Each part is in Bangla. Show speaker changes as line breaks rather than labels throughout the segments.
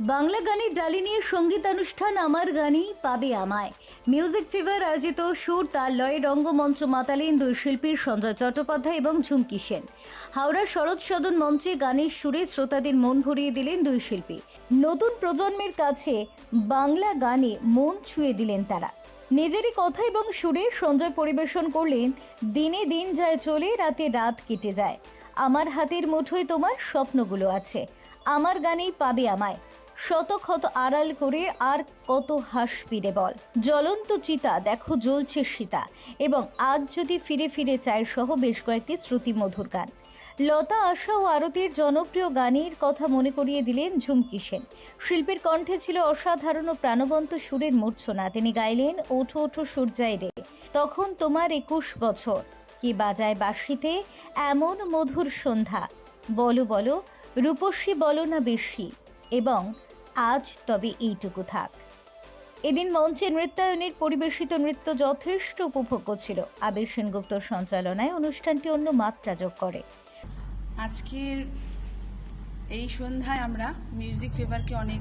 বাংলা গানের ডালি নিয়ে সঙ্গীতানুষ্ঠান আমার গানই পাবে আমায়। মিউজিক ফিভার আয়োজিত সুর তার লয়ে রঙ্গমঞ্চ মাতালেন দুই শিল্পীর সঞ্জয় চট্টোপাধ্যায় এবং ঝুমকি সেন। হাওড়া শরৎ সদন মঞ্চে গানের সুরে শ্রোতাদের মন ভরিয়ে দিলেন দুই শিল্পী। নতুন প্রজন্মের কাছে বাংলা গানে মন ছুঁয়ে দিলেন তারা। নিজেরই কথা এবং সুরে সঞ্জয় পরিবেশন করলেন, দিনে দিন যায় চলে, রাতে রাত কেটে যায়। আমার হাতের মুঠোয় তোমার স্বপ্নগুলো আছে। আমার গানেই পাবে আমায়। শত ক্ষত আড়াল করে আর কত হাস পিড়ে বল। জ্বলন্ত চিতা, দেখো জ্বলছে সীতা। এবং আজ যদি ফিরে ফিরে চায় সহ বেশ কয়েকটি শ্রুতি মধুর গান। লতা আশা ও আরতির জনপ্রিয় গানের কথা মনে করিয়ে দিলেন ঝুমকি সেন। শিল্পীর কণ্ঠে ছিল অসাধারণ ও প্রাণবন্ত সুরের মূর্ছনা। তিনি গাইলেন, ওঠো ওঠো সূর্যায় রে, তখন তোমার একুশ বছর। কি বাজায় বাঁশিতে এমন মধুর সন্ধ্যা। বলো বলো, রূপসী বলো না বেশি। এবং আজ তবে এইটুকু থাক। এদিন মঞ্চে নৃত্যায়নের পরিবেশিত নৃত্য যথেষ্ট উপভোগ্য ছিল। আবির সেনগুপ্তর সঞ্চালনায় অনুষ্ঠানটি অন্য মাত্রা যোগ করে।
আজকের এই সন্ধ্যায় আমরা মিউজিক ফেভারকে অনেক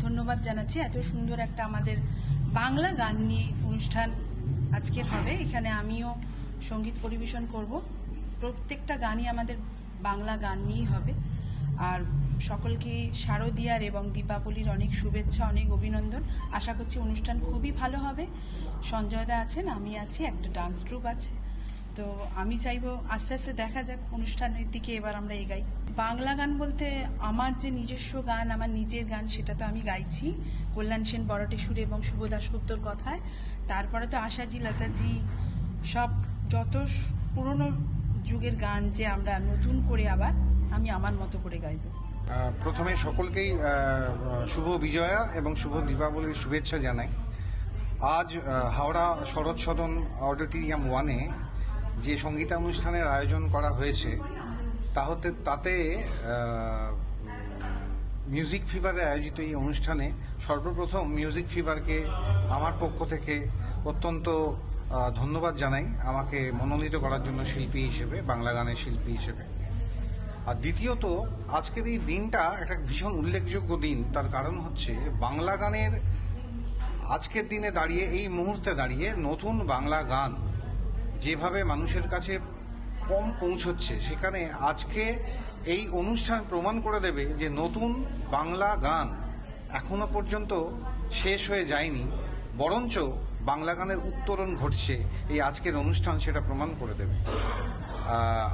ধন্যবাদ জানাচ্ছি। এত সুন্দর একটা আমাদের বাংলা গান নিয়ে অনুষ্ঠান আজকের হবে। এখানে আমিও সংগীত পরিবেশন করব। প্রত্যেকটা গানই আমাদের বাংলা গান নিয়েই হবে। আর সকলকে শারদীয়ার এবং দীপাবলির অনেক শুভেচ্ছা, অনেক অভিনন্দন। আশা করছি অনুষ্ঠান খুবই ভালো হবে। সঞ্জয়দা আছেন, আমি আছি, একটা ডান্স ট্রুপ আছে। তো আমি চাইব আস্তে আস্তে দেখা যাক অনুষ্ঠানের দিকে এবার আমরা এগাই। বাংলা গান বলতে আমার যে নিজস্ব গান, আমার নিজের গান, সেটা তো আমি গাইছি। কল্যাণ সেন বড়টে সুরে এবং শুভ দাশগুপ্তর কথায়। তারপরে তো আশাজি, লতাজি, সব যত পুরনো যুগের গান যে আমরা নতুন করে আবার আমি আমার মতো করে গাইবো।
প্রথমে সকলকেই শুভ বিজয়া এবং শুভ দীপাবলির শুভেচ্ছা জানাই। আজ হাওড়া শরৎ সদন অডিটোরিয়াম ওয়ানে যে সঙ্গীতানুষ্ঠানের আয়োজন করা হয়েছে, তাহতে, তাতে মিউজিক ফিভারে আয়োজিত এই অনুষ্ঠানে সর্বপ্রথম মিউজিক ফিভারকে আমার পক্ষ থেকে অত্যন্ত ধন্যবাদ জানাই। আমাকে মনোনীত করার জন্য শিল্পী হিসেবে, বাংলা গানের শিল্পী হিসেবে। আর দ্বিতীয়ত, আজকের এই দিনটা একটা ভীষণ উল্লেখযোগ্য দিন। তার কারণ হচ্ছে, বাংলা গানের আজকের দিনে দাঁড়িয়ে, এই মুহূর্তে দাঁড়িয়ে নতুন বাংলা গান যেভাবে মানুষের কাছে কম পৌঁছচ্ছে, সেখানে আজকে এই অনুষ্ঠান প্রমাণ করে দেবে যে নতুন বাংলা গান এখনও পর্যন্ত শেষ হয়ে যায়নি, বরঞ্চ বাংলা গানের উত্তরণ ঘটছে। এই আজকের অনুষ্ঠান সেটা প্রমাণ করে দেবে।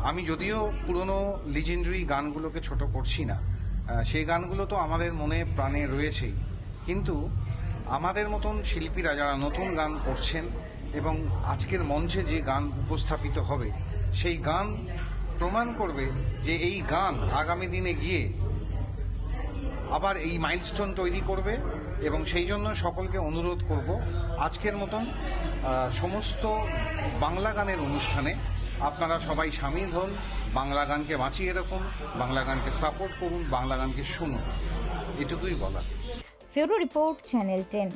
আমি যদিও পুরনো লিজেন্ডারি গানগুলোকে ছোট করছি না সেই গানগুলো তো আমাদের মনে প্রাণে রয়েছেই। কিন্তু আমাদের মতন শিল্পীরা যারা নতুন গান করছেন এবং আজকের মঞ্চে যে গান উপস্থাপিত হবে, সেই গান প্রমাণ করবে যে এই গান আগামী দিনে গিয়ে আবার এই মাইলস্টোন তৈরি করবে এবং সেই জন্য সকলকে অনুরোধ করব, আজকের মতন সমস্ত বাংলা গানের অনুষ্ঠানে আপনারা সবাই সামিল হন, বাংলা গানকে বাঁচিয়ে রাখুন, বাংলা গানকে সাপোর্ট করুন, বাংলা গানকে শুনুন। এটুকুই বলা
ফেরো রিপোর্ট, চ্যানেল টেন।